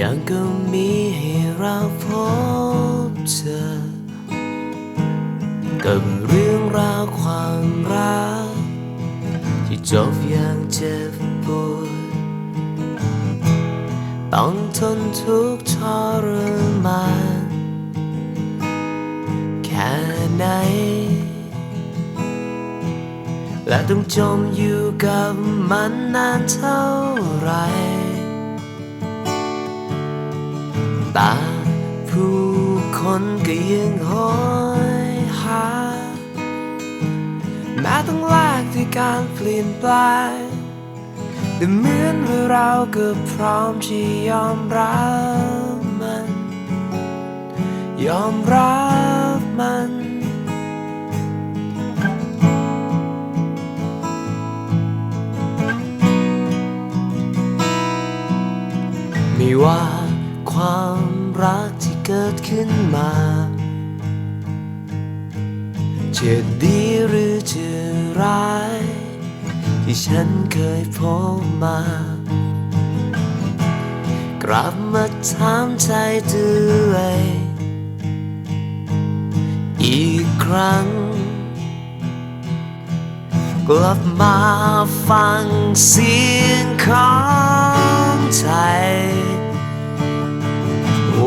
ยังก็มีให้เราพบเจอ กับเรื่องราวความรัก ที่จบอย่างเจ็บปวดต้องทนทุกข์ทรมานแค่ไหน และต้องจมอยู่กับมันนานเท่าไหร ตา ผู้คนก็ยังหอยหาแม้ต้องแลกด้วยการเปลี่ยนแปลงแต่เหมือนว่าเราก็พร้อมที่ยอมรับมัน ยอมรับมันไม่ว่า รักที่เกิดขึ้นมาจะดีหรือจะร้าย ที่ฉันเคยพบมา กลับมาถามใจตัวเองอีกครั้ง กลับมาฟังเสียงของใจ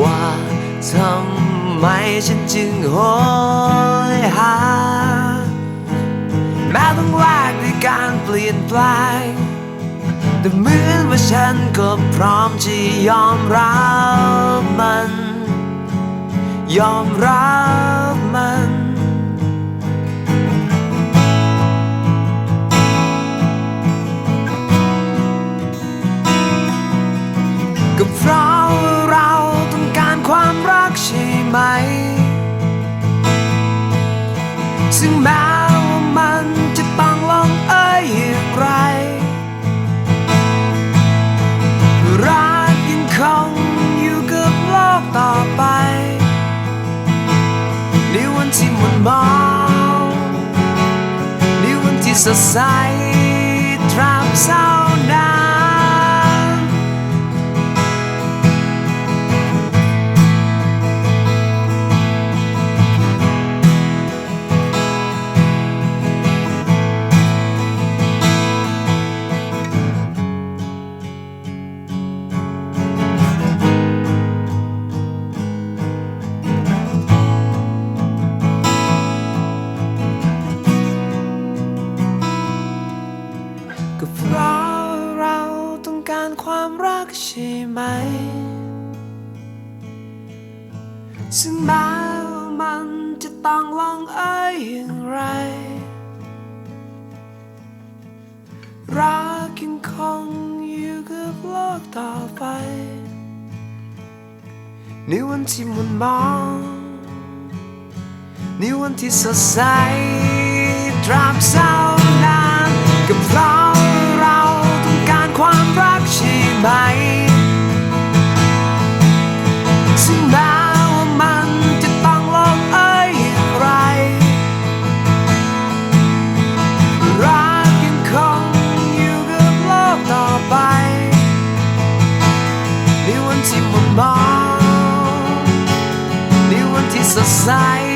ว่าทำไมฉันจึงโหยหา แม้ต้องแลกด้วยการเปลี่ยนแปลงแต่เหมือนว่าฉันก็พร้อมที่ยอมรับมัน ยอมรับมันก็เพราะ ไหม ซึ่งแม้ว่ามันจะต้องลงเอ้ยอย่างไร รักยังคงอยู่กับโลกต่อไป ในวันที่หมุนมองในวันที่สดใส ก็เพราะเราต้องการความรักใช่ไหม ซึ่งแม้ว่ามันจะต้องลองเอ้ยอย่างไร รักยังคงอยู่กับโลกต่อไป ในวันที่มันมองในวันที่สดใสตร อ